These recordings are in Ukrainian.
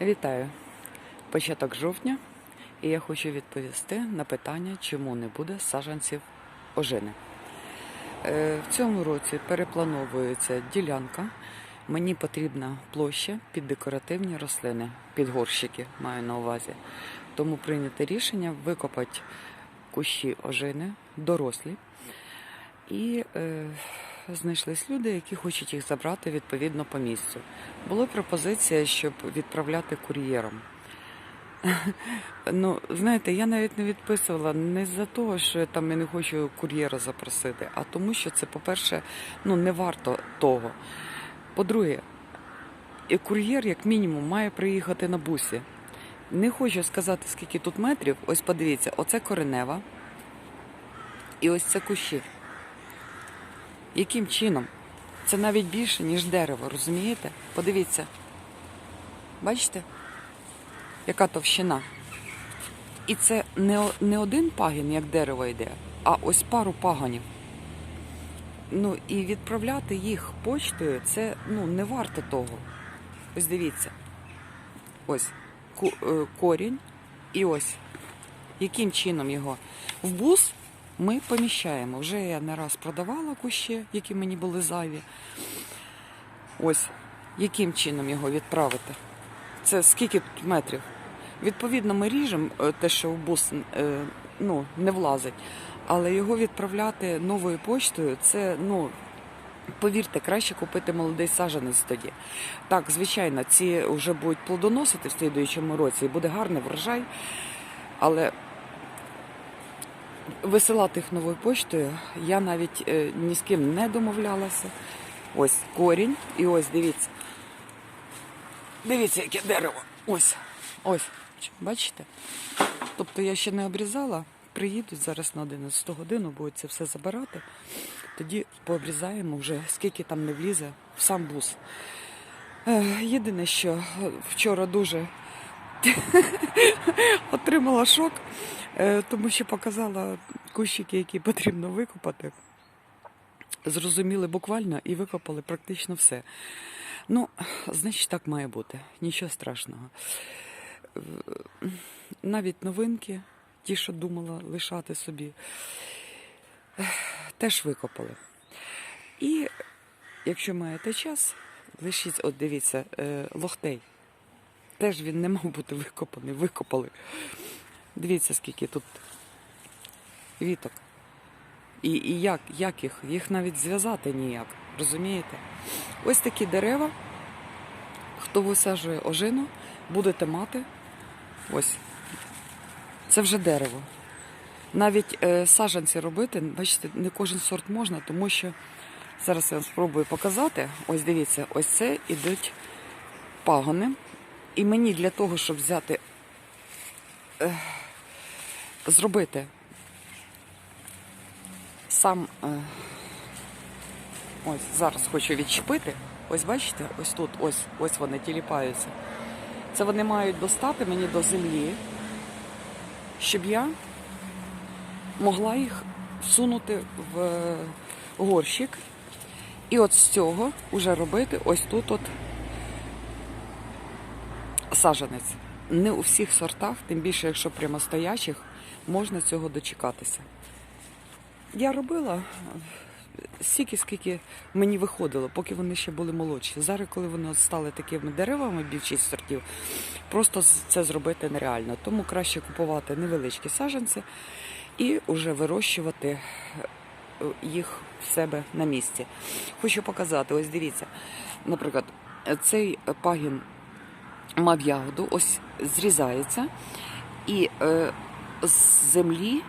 Вітаю! Початок жовтня, і я хочу відповісти на питання, чому не буде саджанців ожини. Е, В цьому році переплановується ділянка. Мені потрібна площа під декоративні рослини, під горщики маю на увазі. Тому прийнято рішення викопати кущі ожини, дорослі. І е, знайшлись люди, які хочуть їх забрати відповідно по місцю. Була пропозиція, щоб відправляти кур'єром. Ну, знаєте, я навіть не відписувала не за того, що я там я не хочу кур'єра запросити, а тому, що це, по-перше, ну не варто того. По-друге, кур'єр, як мінімум, має приїхати на бусі. Не хочу сказати, скільки тут метрів. Ось подивіться, оце коренева. І ось це кущі. Яким чином? Це навіть більше, ніж дерево, розумієте? Подивіться. Бачите? Яка товщина? І це не, не один пагін, як дерево йде, а ось пару паганів. Ну і відправляти їх почтою це ну, не варто того. Ось дивіться. Ось е, корінь і ось. Яким чином його? В бус ми поміщаємо. Вже я не раз продавала кущі, які мені були зайві. Ось, яким чином його відправити? Це скільки метрів? Відповідно, ми ріжемо е, те, що в бус е, ну, не влазить, але його відправляти новою поштою це, ну, повірте, краще купити молодий саджанець тоді. Так, звичайно, ці вже будуть плодоносити в слідуючому році і буде гарний врожай, але висилати їх новою поштою я навіть е, ні з ким не домовлялася. Ось корінь, і ось дивіться. Дивіться, яке дерево. Ось. Ось. Бачите? Тобто я ще не обрізала. Приїдуть зараз на 11 годину, будуть це все забирати. Тоді пообрізаємо вже, скільки там не влізе в сам бус. Е, Єдине, що вчора дуже отримала шок, е, тому що показала кущики, які потрібно викопати. Зрозуміли буквально і викопали практично все. Ну, значить, так має бути. Нічого страшного. Е, Навіть новинки, ті, що думала лишати собі, теж викопали. І якщо маєте час, лишіть, от дивіться, е, лохтей. Теж він не мав бути викопаний, викопали. Дивіться, скільки тут віток. І, і як, як їх? Їх навіть зв'язати ніяк. Розумієте? Ось такі дерева. Хто висаджує ожину, будете мати. Ось. Це вже дерево. Навіть е, саджанці робити, бачите, не кожен сорт можна, тому що зараз я вам спробую показати. Ось дивіться, ось це ідуть пагони. І мені для того, щоб взяти, е, зробити сам. Е, ось зараз хочу відчепити. Ось бачите, ось тут, ось, ось вони тіліпаються. Це вони мають достати мені до землі, щоб я могла їх всунути в е, горщик. І от з цього вже робити ось тут от сажанець. Не у всіх сортах, тим більше, якщо прямостоячих, можна цього дочекатися. Я робила стільки, скільки мені виходило, поки вони ще були молодші. Зараз, коли вони стали такими деревами, більшість сортів, просто це зробити нереально. Тому краще купувати невеличкі саджанці і вже вирощувати е, їх в себе на місці. Хочу показати, ось дивіться, наприклад, цей пагін мав ягоду, ось зрізається, і е, з землі,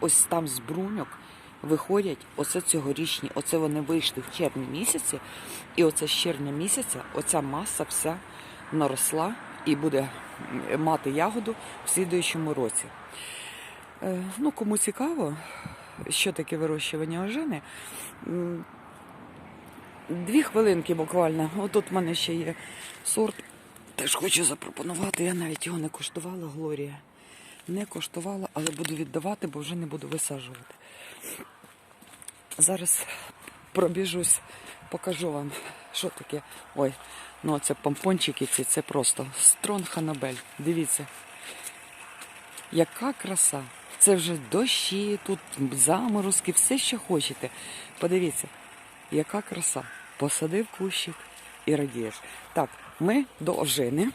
ось там з бруньок, виходять оце цьогорічні, оце вони вийшли в червні місяці, і оце з червня місяця оця маса вся наросла і буде мати ягоду в слідуючому році. Е, ну, кому цікаво, що таке вирощування ожини, Дві хвилинки буквально. Отут в мене ще є сорт. Теж хочу запропонувати. Я навіть його не коштувала, Глорія. Не коштувала, але буду віддавати, бо вже не буду висаджувати. Зараз пробіжусь покажу вам, що таке. Ой, ну це помпончики ці, це просто строн ханабель. Дивіться. Яка краса. Це вже дощі, тут заморозки, все, що хочете. Подивіться, яка краса. Посадив кущик і радієш. Так, ми до ожини.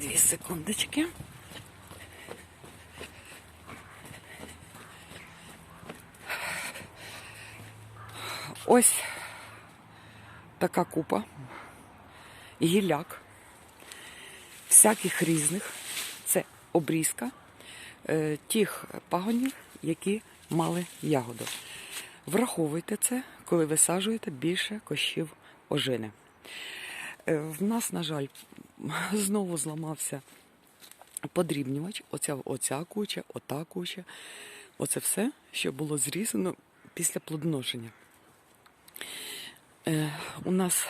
Дві секундочки. Ось така купа, гілляк, всяких різних. Це обрізка е, тих пагонів, які мали ягоду. Враховуйте це, коли висаджуєте більше кощів ожини. Е, в нас, на жаль, знову зламався подрібнювач, оця, оця куча, ота куча. Оце все, що було зрізано після плодоношення. Е, у нас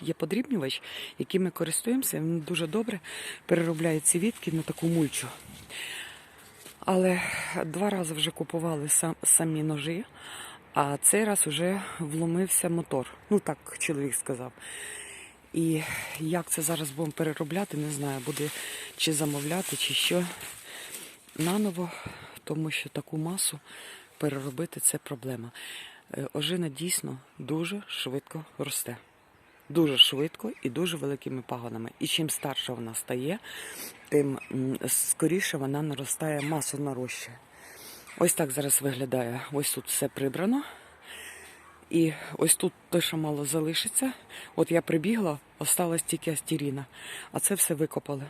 є подрібнювач, яким ми користуємося, він дуже добре переробляє ці вітки на таку мульчу. Але два рази вже купували сам, самі ножі, а цей раз вже вломився мотор. Ну так чоловік сказав. І як це зараз будемо переробляти, не знаю, буде чи замовляти, чи що наново, тому що таку масу переробити це проблема. Е, Ожина дійсно дуже швидко росте. Дуже швидко і дуже великими пагонами. І чим старша вона стає, тим скоріше вона наростає масу нарощує. Ось так зараз виглядає. Ось тут все прибрано. І ось тут те, що мало залишиться. От я прибігла, осталась тільки астіріна, а це все викопали.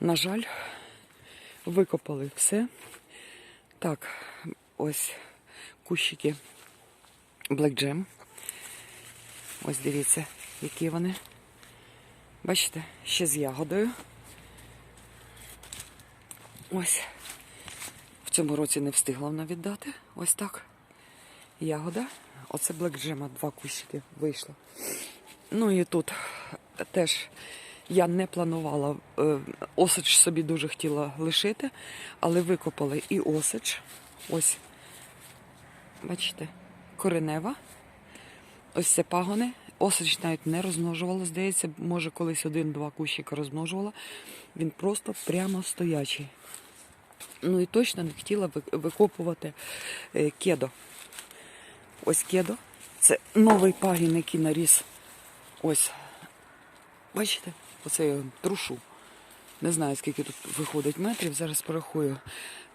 На жаль, викопали все. Так, ось кущики Black Jam. Ось дивіться, які вони. Бачите, ще з ягодою. Ось. Цьому році не встигла вона віддати. Ось так. Ягода. Оце Jam, два кущики вийшло. Ну і тут теж я не планувала. е, Осач собі дуже хотіла лишити, але викопали і осач. Ось, бачите, коренева. Ось це пагони. Осач навіть не розмножувала, здається, може колись один-два кущика розмножувала. Він просто прямо стоячий. Ну і точно не хотіла викопувати е, кедо. Ось кедо. Це новий пагін, який наріс. Ось. Бачите? Оце я трушу. Не знаю, скільки тут виходить метрів. Зараз порахую.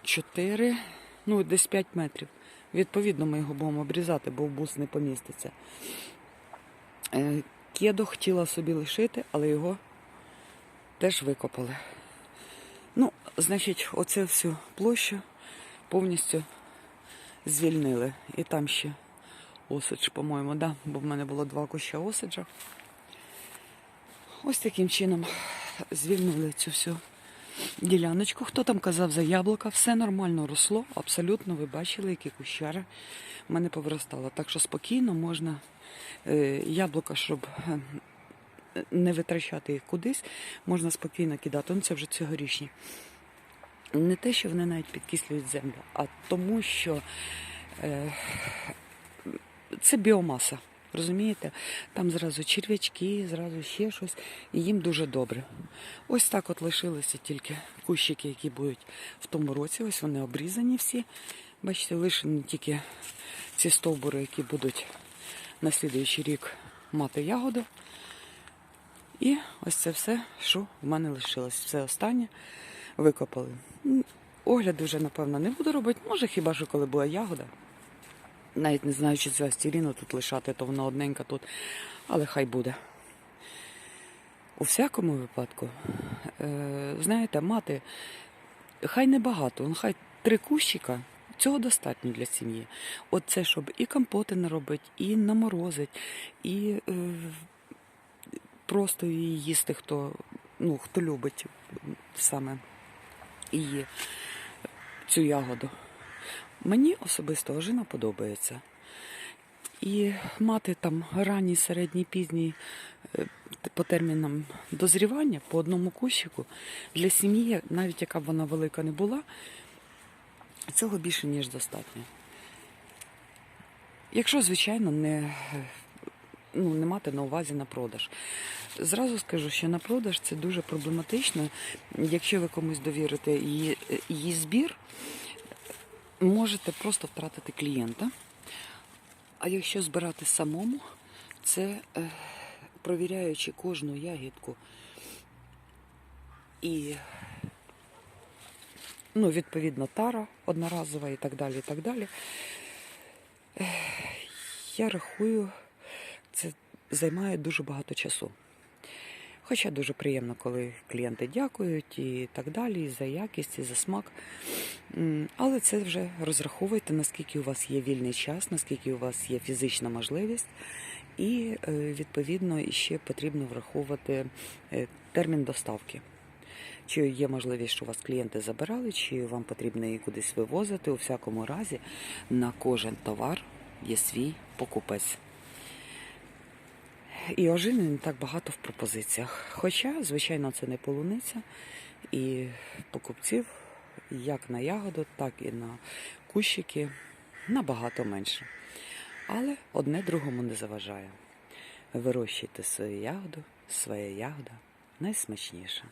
4, ну десь 5 метрів. Відповідно, ми його будемо обрізати, бо в бус не поміститься. Е, Кедо хотіла собі лишити, але його теж викопали. Значить, оце всю площу повністю звільнили. І там ще осадж, по-моєму, да? бо в мене було два куща осаджа. Ось таким чином звільнили цю всю діляночку. Хто там казав за яблука, все нормально росло, абсолютно ви бачили, які кущари в мене повиростало. Так що спокійно можна е, яблука, щоб е, не витрачати їх кудись, можна спокійно кидати. Ну, це вже цьогорічні. Не те, що вони навіть підкислюють землю, а тому, що е, це біомаса. Розумієте? Там зразу черв'ячки, зразу ще щось, і їм дуже добре. Ось так от лишилися тільки кущики, які будуть в тому році. Ось вони обрізані всі. Бачите, лишені тільки ці стовбури, які будуть на слідуючий рік мати ягоду. І ось це все, що в мене лишилось. Все останнє викопали. М, Огляд вже, напевно, не буду робити. Може, хіба що коли була ягода. Навіть не знаю, чи цю астіріну тут лишати, то вона одненька тут, але хай буде. У всякому випадку, е, знаєте, мати, хай не багато, ну, хай три кущика, цього достатньо для сім'ї. От це, щоб і компоти наробити, і наморозить, і е, просто її їсти, хто, ну, хто любить саме її, цю ягоду. Мені особисто ожина подобається. І мати там ранній, середній, пізній е, по термінам дозрівання по одному кущику для сім'ї, навіть яка б вона велика не була, цього більше, ніж достатньо. Якщо, звичайно, не, ну, не мати на увазі на продаж. Зразу скажу, що на продаж це дуже проблематично. Якщо ви комусь довірите її, її збір, можете просто втратити клієнта. А якщо збирати самому, це е, провіряючи кожну ягідку і ну, відповідно, тара одноразова і так далі. І так далі. Я рахую, це займає дуже багато часу. Хоча дуже приємно, коли клієнти дякують і так далі, і за якість, і за смак. Але це вже розраховуйте, наскільки у вас є вільний час, наскільки у вас є фізична можливість, і е, відповідно ще потрібно враховувати е, термін доставки. Чи є можливість, що вас клієнти забирали, чи вам потрібно її кудись вивозити. У всякому разі, на кожен товар є свій покупець. І ожини не так багато в пропозиціях. Хоча, звичайно, це не полуниця, і покупців як на ягоду, так і на кущики набагато менше. Але одне другому не заважає. Вирощуйте свою ягоду, своя ягода найсмачніша.